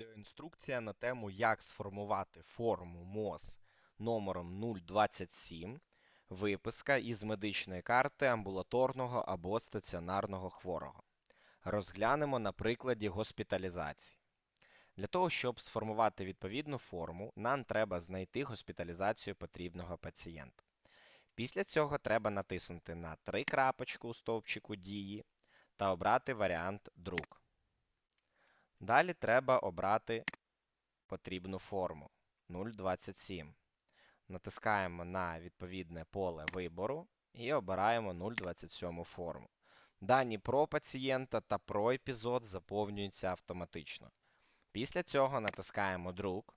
Відеоінструкція на тему, як сформувати форму МОЗ номером 027 виписка із медичної карти амбулаторного або стаціонарного хворого. Розглянемо на прикладі госпіталізації. Для того, щоб сформувати відповідну форму, нам треба знайти госпіталізацію потрібного пацієнта. Після цього треба натиснути на три крапочку у стовпчику дії та обрати варіант друк. Далі треба обрати потрібну форму 027. Натискаємо на відповідне поле вибору і обираємо 027 форму. Дані про пацієнта та про епізод заповнюються автоматично. Після цього натискаємо друк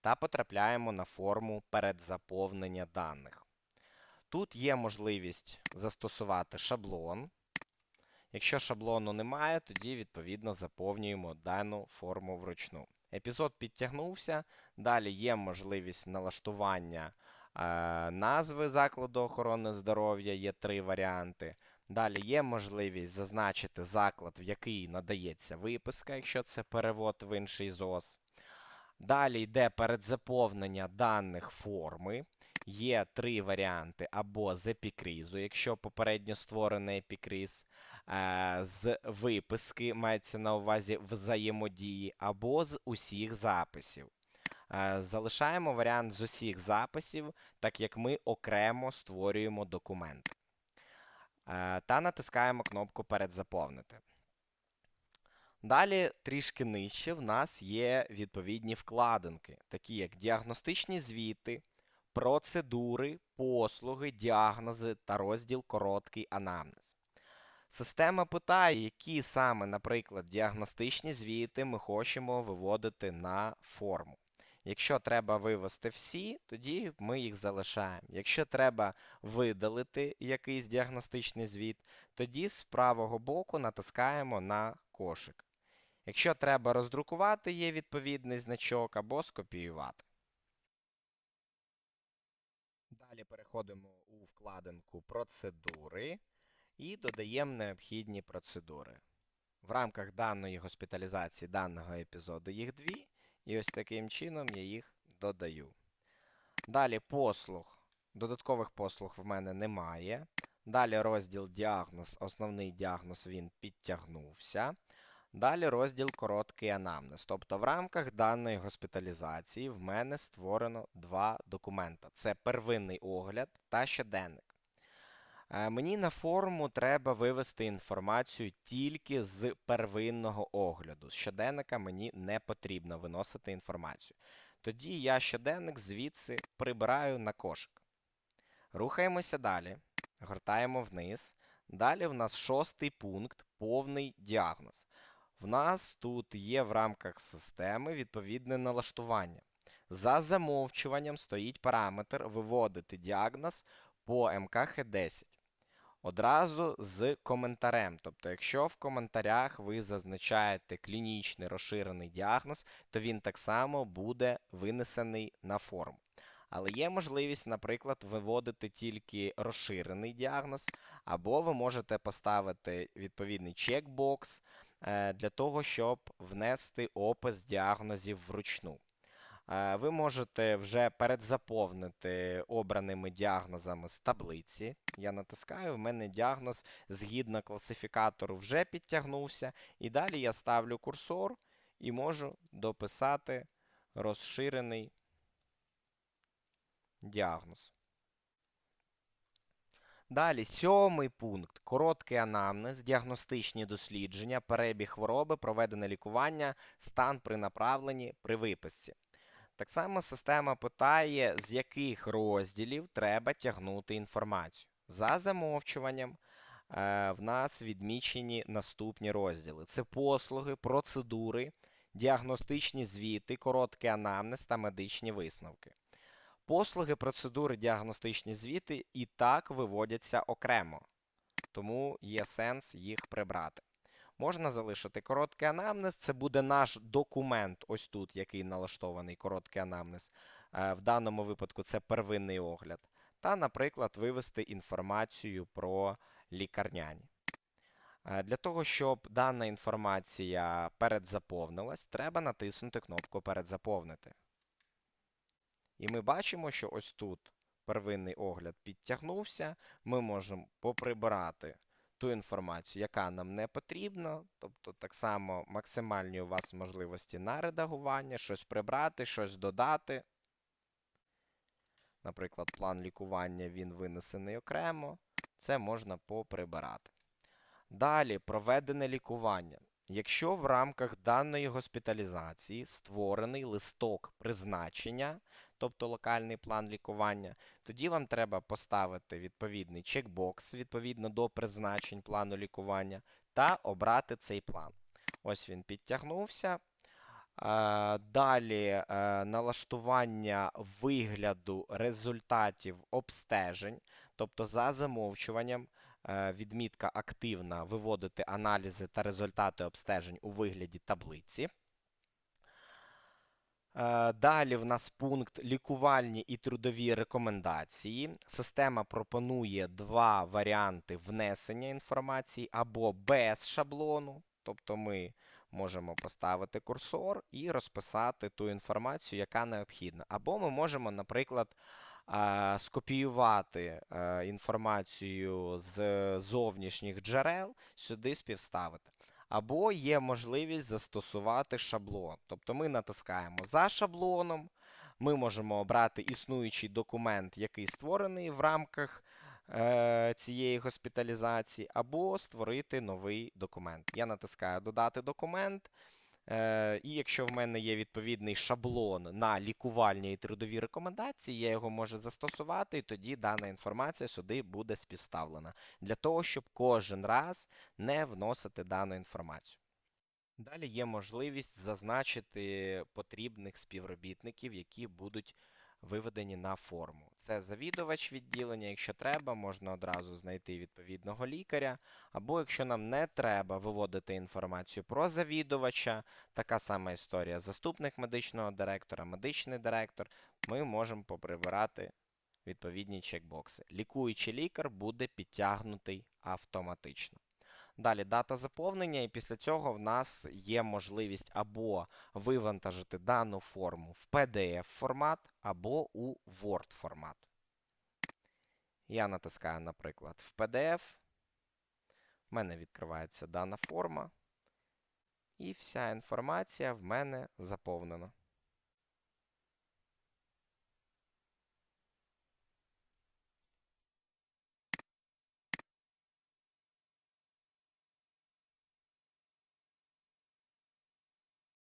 та потрапляємо на форму передзаповнення даних. Тут є можливість застосувати шаблон. Якщо шаблону немає, тоді відповідно заповнюємо дану форму вручну. Епізод підтягнувся. Далі є можливість налаштування е, назви закладу охорони здоров'я, є три варіанти. Далі є можливість зазначити заклад, в який надається виписка, якщо це перевод в інший ЗОС. Далі йде передзаповнення даних форми. Є три варіанти або з епікризу, якщо попередньо створений епікриз, з виписки, мається на увазі взаємодії, або з усіх записів. Е, залишаємо варіант з усіх записів, так як ми окремо створюємо документ. Е, та натискаємо кнопку Передзаповнити. Далі, трішки нижче, в нас є відповідні вкладинки, такі як діагностичні звіти, процедури, послуги, діагнози та розділ Короткий анамнез. Система питає, які саме, наприклад, діагностичні звіти ми хочемо виводити на форму. Якщо треба вивести всі, тоді ми їх залишаємо. Якщо треба видалити якийсь діагностичний звіт, тоді з правого боку натискаємо на кошик. Якщо треба роздрукувати, є відповідний значок або скопіювати. Далі переходимо у вкладинку Процедури і додаємо необхідні процедури. В рамках даної госпіталізації даного епізоду їх дві, і ось таким чином я їх додаю. Далі послуг. Додаткових послуг в мене немає. Далі розділ діагноз, основний діагноз він підтягнувся. Далі розділ короткий анамнез. Тобто в рамках даної госпіталізації в мене створено два документа: це первинний огляд та щоденник. Е, мені на форму треба вивести інформацію тільки з первинного огляду. З щоденника мені не потрібно виносити інформацію. Тоді я щоденник звідси прибираю на кошик. Рухаємося далі, гортаємо вниз. Далі в нас шостий пункт повний діагноз. В нас тут є в рамках системи відповідне налаштування. За замовчуванням стоїть параметр виводити діагноз по МКХ10. Одразу з коментарем. Тобто, якщо в коментарях ви зазначаєте клінічний розширений діагноз, то він так само буде винесений на форму. Але є можливість, наприклад, виводити тільки розширений діагноз, або ви можете поставити відповідний чекбокс е, для того, щоб внести опис діагнозів вручну. Е, ви можете вже передзаповнити обраними діагнозами з таблиці. Я натискаю, в мене діагноз згідно класифікатору вже підтягнувся. І далі я ставлю курсор і можу дописати розширений діагноз. Далі, сьомий пункт. Короткий анамнез, діагностичні дослідження, перебіг хвороби, проведене лікування, стан при направленні при виписці. Так само система питає, з яких розділів треба тягнути інформацію. За замовчуванням е, в нас відмічені наступні розділи: це послуги, процедури, діагностичні звіти, короткий анамнез та медичні висновки. Послуги, процедури, діагностичні звіти і так виводяться окремо, тому є сенс їх прибрати. Можна залишити короткий анамнез, це буде наш документ, ось тут, який налаштований короткий анамнез. Е, в даному випадку це первинний огляд. Та, наприклад, вивести інформацію про лікарняні. Е, Для того, щоб дана інформація передзаповнилась, треба натиснути кнопку Передзаповнити. І ми бачимо, що ось тут первинний огляд підтягнувся. Ми можемо поприбирати ту інформацію, яка нам не потрібна. Тобто, так само максимальні у вас можливості на редагування, щось прибрати, щось додати. Наприклад, план лікування він винесений окремо. Це можна поприбирати. Далі проведене лікування. Якщо в рамках даної госпіталізації створений листок призначення, тобто локальний план лікування, тоді вам треба поставити відповідний чекбокс відповідно до призначень плану лікування та обрати цей план. Ось він підтягнувся. Е, Далі е, налаштування вигляду результатів обстежень, тобто за замовчуванням відмітка активна виводити аналізи та результати обстежень у вигляді таблиці. Е, Далі в нас пункт лікувальні і трудові рекомендації. Система пропонує два варіанти внесення інформації або без шаблону, тобто ми можемо поставити курсор і розписати ту інформацію, яка необхідна. Або ми можемо, наприклад, е, скопіювати е, інформацію з зовнішніх джерел, сюди співставити. Або є можливість застосувати шаблон. Тобто ми натискаємо за шаблоном, ми можемо обрати існуючий документ, який створений в рамках е, цієї госпіталізації, або створити новий документ. Я натискаю Додати документ. Е, і якщо в мене є відповідний шаблон на лікувальні і трудові рекомендації, я його можу застосувати, і тоді дана інформація сюди буде співставлена для того, щоб кожен раз не вносити дану інформацію. Далі є можливість зазначити потрібних співробітників, які будуть виведені на форму. Це завідувач відділення, якщо треба, можна одразу знайти відповідного лікаря. Або якщо нам не треба виводити інформацію про завідувача, така сама історія. Заступник медичного директора, медичний директор, ми можемо поприбирати відповідні чекбокси. Лікуючий лікар буде підтягнутий автоматично. Далі дата заповнення, і після цього в нас є можливість або вивантажити дану форму в PDF формат, або у Word формат. Я натискаю, наприклад, в PDF. В мене відкривається дана форма. І вся інформація в мене заповнена.